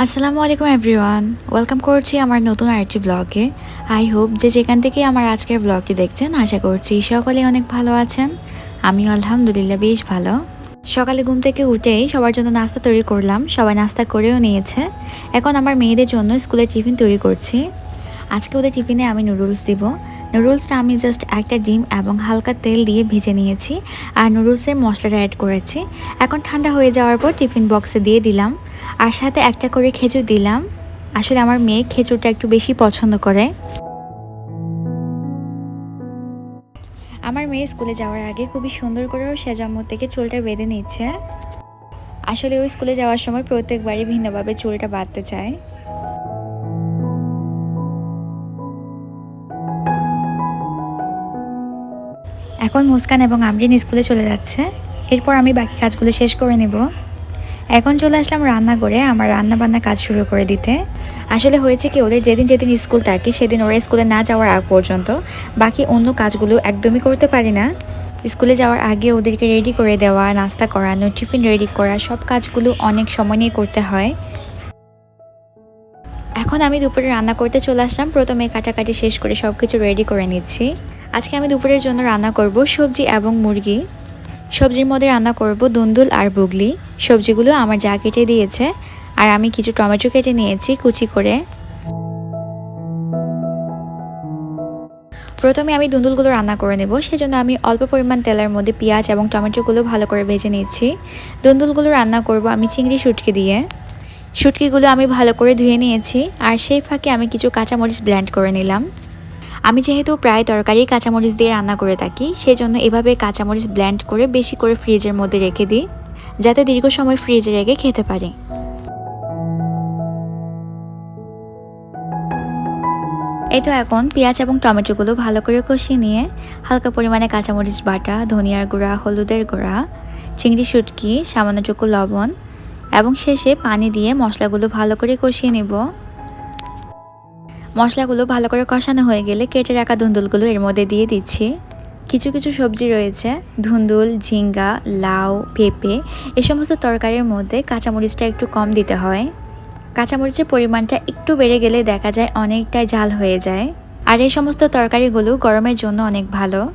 আসসালামু আলাইকুম everyone welcome করছি আমার নতুন আরেকটি ব্লগে আই হোপ যে যেখান থেকে আমার আজকের ব্লগটি দেখছেন, আশা করছি সকলে অনেক ভালো আছেন। আমি আলহামদুলিল্লাহ বেশ ভালো। সকালে ঘুম থেকে উঠেই সবার জন্য নাস্তা তৈরি করলাম, সবাই নাস্তা করেও নিয়েছে। এখন আমার মেয়েদের জন্য স্কুলে টিফিন তৈরি করছি। আজকে ওদের টিফিনে আমি নুডলস দিব। নুডলসটা আমি জাস্ট একটা ডিম এবং হালকা তেল দিয়ে ভেজে নিয়েছি। আর নুডলসের মশলাটা অ্যাড করেছি। এখন ঠান্ডা হয়ে যাওয়ার পর টিফিন বক্সে দিয়ে দিলাম। আর সাথে একটা করে খেজুর দিলাম। আসলে আমার মেয়ে খেজুরটা একটু বেশি পছন্দ করে। আমার মেয়ে স্কুলে যাওয়ার আগে খুবই সুন্দর করে ওর সেজাম্মু থেকে চুলটা বেঁধে নিচ্ছে। আসলে ওই স্কুলে যাওয়ার সময় প্রত্যেকবারই ভিন্নভাবে চুলটা বাঁধতে চায়। এখন মুস্কান এবং আমরিন স্কুলে চলে যাচ্ছে। এরপর আমি বাকি কাজগুলো শেষ করে নেব। এখন চলে আসলাম রান্না করে আমার রান্না বান্না কাজ শুরু করে দিতে। আসলে হয়েছে কি, ওদের যেদিন যেদিন স্কুল থাকে, সেদিন ওরা স্কুলে না যাওয়ার আগ পর্যন্ত বাকি অন্য কাজগুলো একদমই করতে পারি না। স্কুলে যাওয়ার আগে ওদেরকে রেডি করে দেওয়া, নাস্তা করানো টিফিন রেডি করা, সব কাজগুলো অনেক সময় নিয়ে করতে হয়। এখন আমি দুপুরে রান্না করতে চলে আসলাম, প্রথমে কাটাকাটি শেষ করে সব কিছু রেডি করে নিচ্ছি। আজকে আমি দুপুরের জন্য রান্না করব সবজি এবং মুরগি। সবজির মধ্যে রান্না করব দুন্দুল আর বুগলি। সবজিগুলো আমার যা কেটে দিয়েছে, আর আমি কিছু টমেটো কেটে নিয়েছি কুচি করে। প্রথমে আমি দুন্দুলগুলো রান্না করে নেব, সেজন্য আমি অল্প পরিমাণ তেলের মধ্যে পেঁয়াজ এবং টমেটোগুলো ভালো করে ভেজে নিচ্ছি দুন্দুলগুলো রান্না করব আমি চিংড়ি শুটকি দিয়ে। শুটকিগুলো আমি ভালো করে ধুয়ে নিয়েছি, আর সেই ফাঁকে আমি কিছু কাঁচামরিচ ব্ল্যান্ড করে নিলাম। আমি যেহেতু প্রায় তরকারি কাঁচামরিচ দিয়ে রান্না করে থাকি সেই জন্য এভাবে কাঁচামরিচ ব্ল্যান্ড করে বেশি করে ফ্রিজের মধ্যে রেখে দিই, যাতে দীর্ঘ সময় ফ্রিজে রেখে খেতে পারি। এই তো এখন পেঁয়াজ এবং টমেটোগুলো ভালো করে কষিয়ে নিয়ে হালকা পরিমাণে কাঁচামরিচ বাটা, ধনিয়ার গুঁড়া, হলুদের গুঁড়া, চিংড়ি শুটকি সামান্যটুকু লবণ এবং শেষে পানি দিয়ে মশলাগুলো ভালো করে কষিয়ে নেব। মশলাগুলো ভালো করে কষানো হয়ে গেলে কেটে রাখা ধুন্দুলগুলো এর মধ্যে দিয়ে দিচ্ছি। কিছু কিছু সবজি রয়েছে, ধুন্দুল, ঝিঙ্গা, লাউ, পেঁপে, এ সমস্ত তরকারির মধ্যে কাঁচামরিচটা একটু কম দিতে হয়। কাঁচামরিচের পরিমাণটা একটু বেড়ে গেলে দেখা যায় অনেকটাই ঝাল হয়ে যায়। আর এই সমস্ত তরকারিগুলো গরমের জন্য অনেক ভালো।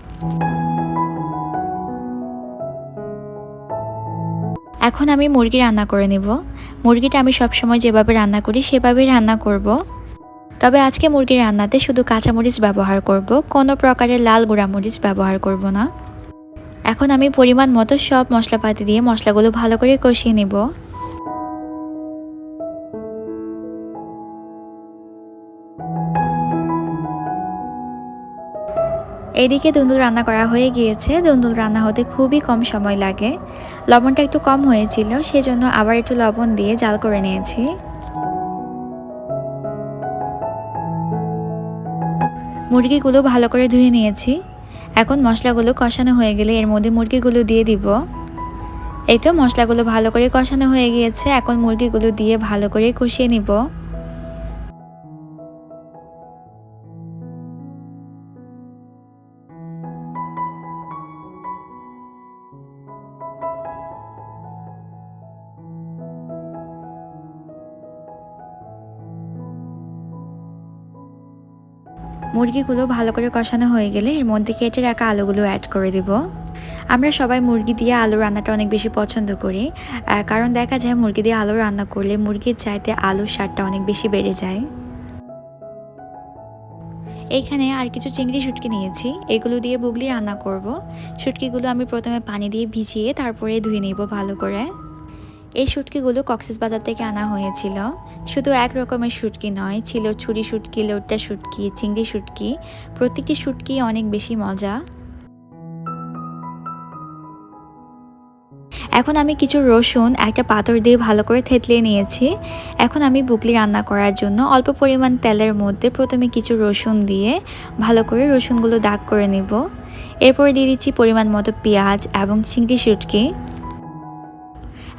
এখন আমি মুরগি রান্না করে নেব। মুরগিটা আমি সবসময় যেভাবে রান্না করি, সেভাবেই রান্না করব। তবে আজকে মুরগির রান্নাতে শুধু কাঁচামরিচ ব্যবহার করব, কোনো প্রকারের লাল গুঁড়ামরিচ ব্যবহার করব না। এখন আমি পরিমাণ মতো সব মশলাপাতি দিয়ে মশলাগুলো ভালো করে কষিয়ে নেব। এদিকে দুন্দুল রান্না করা হয়ে গিয়েছে। দুন্দুল রান্না হতে খুবই কম সময় লাগে। লবণটা একটু কম হয়েছিল, সেজন্য আবার একটু লবণ দিয়ে জাল করে নিয়েছি। মুরগিগুলো ভালো করে ধুয়ে নিয়েছি। এখন মশলাগুলো কষানো হয়ে গেলে এর মধ্যে মুরগিগুলো দিয়ে দিব। এই তো মশলাগুলো ভালো করে কষানো হয়ে গিয়েছে, এখন মুরগিগুলো দিয়ে ভালো করে কষিয়ে নিব। মুরগিগুলো ভালো করে কষানো হয়ে গেলে এর মধ্যে কেটে রাখা আলুগুলো অ্যাড করে দেব। আমরা সবাই মুরগি দিয়ে আলু রান্নাটা অনেক বেশি পছন্দ করি। কারণ দেখা যায় মুরগি দিয়ে আলু রান্না করলে মুরগির চাইতে আলুর স্বাদটা অনেক বেশি বেড়ে যায়। এইখানে আর কিছু চিংড়ি শুটকি নিয়েছি। এগুলো দিয়ে বুগলি রান্না করব। শুটকিগুলো আমি প্রথমে পানি দিয়ে ভিজিয়ে তারপরে ধুয়ে নেব ভালো করে। এই শুটকিগুলো কক্সেস বাজার থেকে আনা হয়েছিল। শুধু এক রকমের শুটকি নয়, ছিল ছুরি শুটকি, লোট্টা শুটকি, চিংড়ি শুটকি। প্রত্যেকটি শুটকি অনেক বেশি মজা। এখন আমি কিছু রসুন একটা পাথর দিয়ে ভালো করে থেতলে নিয়েছি। এখন আমি বুকলি রান্না করার জন্য অল্প পরিমাণ তেলের মধ্যে প্রথমে কিছু রসুন দিয়ে ভালো করে রসুনগুলো দাগ করে নেব। এরপরে দিয়ে দিচ্ছি পরিমাণ মতো পেঁয়াজ এবং চিংড়ি শুটকি।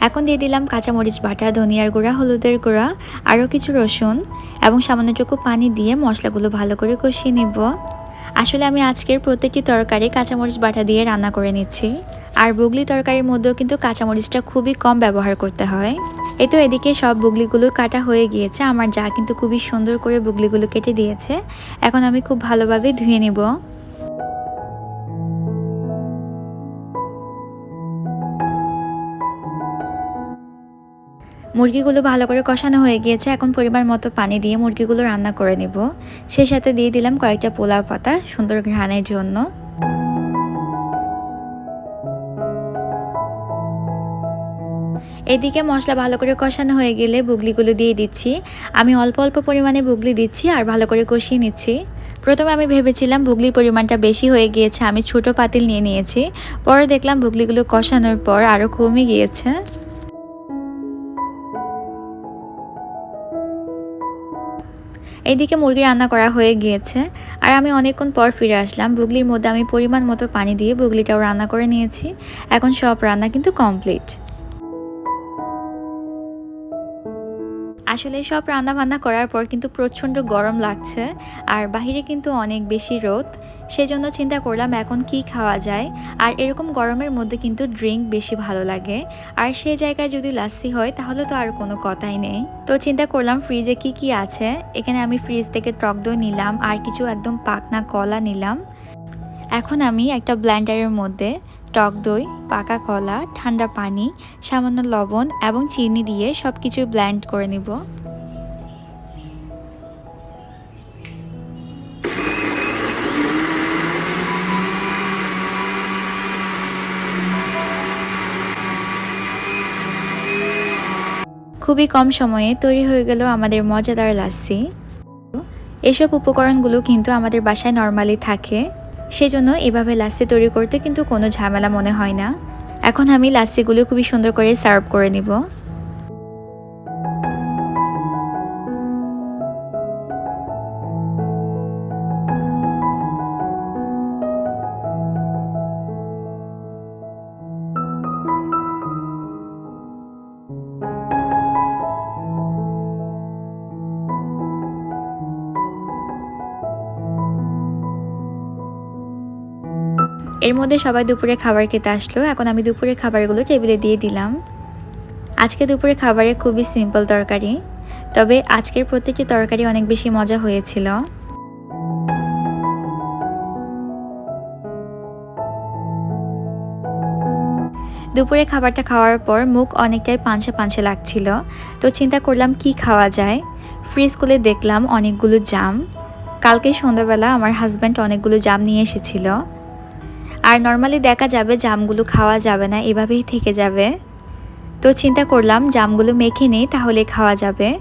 এখন দিয়ে দিলাম কাঁচামরিচ বাটা, ধনিয়ার গুঁড়া, হলুদের গুঁড়া, আরও কিছু রসুন এবং সামান্যটুকু পানি দিয়ে মশলাগুলো ভালো করে কষিয়ে নেব। আসলে আমি আজকের প্রত্যেকটি তরকারি কাঁচামরিচ বাটা দিয়ে রান্না করে নিচ্ছি। আর বুগলি তরকারির মধ্যেও কিন্তু কাঁচামরিচটা খুবই কম ব্যবহার করতে হয়। এই তো এদিকে সব বুগলিগুলো কাটা হয়ে গিয়েছে। আমার যা কিন্তু খুবই সুন্দর করে বুগলিগুলো কেটে দিয়েছে। এখন আমি খুব ভালোভাবে ধুয়ে নেব। মুরগিগুলো ভালো করে কষানো হয়ে গিয়েছে, এখন পরিমাণ মতো পানি দিয়ে মুরগিগুলো রান্না করে নেব। সেই সাথে দিয়ে দিলাম কয়েকটা পোলাও পাতা সুন্দর ঘ্রাণের জন্য। এদিকে মশলা ভালো করে কষানো হয়ে গেলে বুগলিগুলো দিয়ে দিচ্ছি। আমি অল্প অল্প পরিমাণে বুগলি দিচ্ছি আর ভালো করে কষিয়ে নিচ্ছি। প্রথমে আমি ভেবেছিলাম বুগলির পরিমাণটা বেশি হয়ে গিয়েছে, আমি ছোট পাতিল নিয়ে নিয়েছি। পরে দেখলাম বুগলিগুলো কষানোর পর আরও কমে গিয়েছে। এইদিকে মুরগি রান্না করা হয়ে গিয়েছে। আর আমি অনেকক্ষণ পর ফিরে আসলাম। বুগলির মধ্যে আমি পরিমাণ মতো পানি দিয়ে বুগলিটাও রান্না করে নিয়েছি। এখন সব রান্না কিন্তু কমপ্লিট আসলে সব রান্না বান্না করার পর কিন্তু প্রচণ্ড গরম লাগছে আর বাহিরে কিন্তু অনেক বেশি রোদ। সেজন্য চিন্তা করলাম এখন কি খাওয়া যায়। আর এরকম গরমের মধ্যে কিন্তু ড্রিঙ্ক বেশি ভালো লাগে। আর সেই জায়গায় যদি লাস্সি হয় তাহলে তো আর কোনো কথাই নেই। তো চিন্তা করলাম ফ্রিজে কি কি আছে। এখানে আমি ফ্রিজ থেকে টক দই নিলাম আর কিছু একদম পাকনা কলা নিলাম। এখন আমি একটা ব্ল্যান্ডারের মধ্যে টক দই, পাকা কলা, ঠান্ডা পানি, সামান্য লবণ এবং চিনি দিয়ে সব কিছু ব্ল্যান্ড করে নিব। খুবই কম সময়ে তৈরি হয়ে গেল আমাদের মজাদার লাচ্ছি। এসব উপকরণগুলো কিন্তু আমাদের বাসায় নর্মালি থাকে। সেজন্য এভাবে লাস্তি তৈরি করতে কিন্তু কোনো ঝামেলা মনে হয় না। এখন আমি লাস্তিগুলো খুবই সুন্দর করে সার্ভ করে নিব। এর মধ্যে সবাই দুপুরে খাবার খেতে আসলো। এখন আমি দুপুরে খাবারগুলো টেবিলে দিয়ে দিলাম। আজকে দুপুরে খাবারে খুবই সিম্পল তরকারি, তবে আজকের প্রত্যেকটি তরকারি অনেক বেশি মজা হয়েছিল। দুপুরে খাবারটা খাওয়ার পর মুখ অনেকটাই পাঞ্চে পাঞ্চে লাগছিল। তো চিন্তা করলাম কি খাওয়া যায়। ফ্রিজ খুলে দেখলাম অনেকগুলো জাম। কালকে সন্ধ্যাবেলা আমার হাজব্যান্ড অনেকগুলো জাম নিয়ে এসেছিল। আর নর্মালি দেখা যাবে জামগুলো খাওয়া যাবে না, এভাবেই থেকে যাবে। তো চিন্তা করলাম, জামগুলো মেখে নেই, তাহলে খাওয়া যাবে।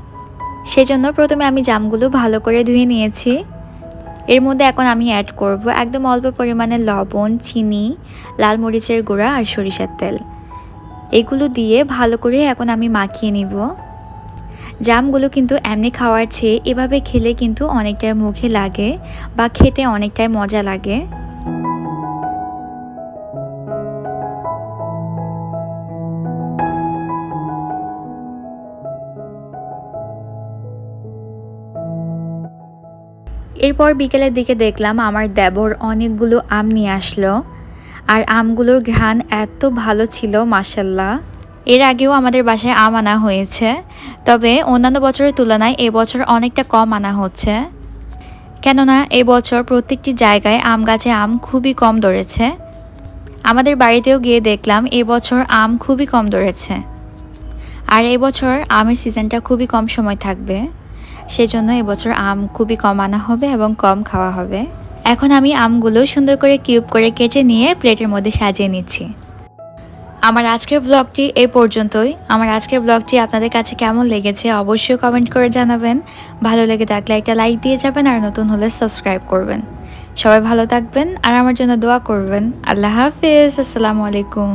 সেজন্য প্রথমে আমি জামগুলো ভালো করে ধুয়ে নিয়েছি। এর মধ্যে এখন আমি অ্যাড করব একদম অল্প পরিমাণে লবণ, চিনি, লাল মরিচের গুঁড়া আর সরিষার তেল। এগুলো দিয়ে ভালো করে এখন আমি মাখিয়ে নিব। জামগুলো কিন্তু এমনি খাওয়ার চেয়ে এভাবে খেলে কিন্তু অনেকটাই মুখে লাগে বা খেতে অনেকটাই মজা লাগে। এরপর বিকেলের দিকে দেখলাম আমার দেবর অনেকগুলো আম নিয়ে আসলো। আর আমগুলোর ঘ্রাণ এত ভালো ছিল মাসাল্লাহ এর আগেও আমাদের বাসায় আম আনা হয়েছে, তবে অন্যান্য বছরের তুলনায় এবছর অনেকটা কম আনা হচ্ছে। কেননা এবছর প্রত্যেকটি জায়গায় আম গাছে আম খুবই কম ধরেছে। আমাদের বাড়িতেও গিয়ে দেখলাম এবছর আম খুবই কম ধরেছে। আর এবছর আমের সিজনটা খুবই কম সময় থাকবে। সেজন্য এবছর আম খুবই কম আনা হবে এবং কম খাওয়া হবে। এখন আমি আমগুলো সুন্দর করে কিউব করে কেটে নিয়ে প্লেটের মধ্যে সাজিয়ে নিচ্ছি। আমার আজকের ব্লগটি এই পর্যন্তই। আমার আজকের ব্লগটি আপনাদের কাছে কেমন লেগেছে অবশ্যই কমেন্ট করে জানাবেন। ভালো লেগে থাকলে একটা লাইক দিয়ে যাবেন আর নতুন হলে সাবস্ক্রাইব করবেন। সবাই ভালো থাকবেন আর আমার জন্য দোয়া করবেন। আল্লাহ হাফিজ। আসসালামু আলাইকুম।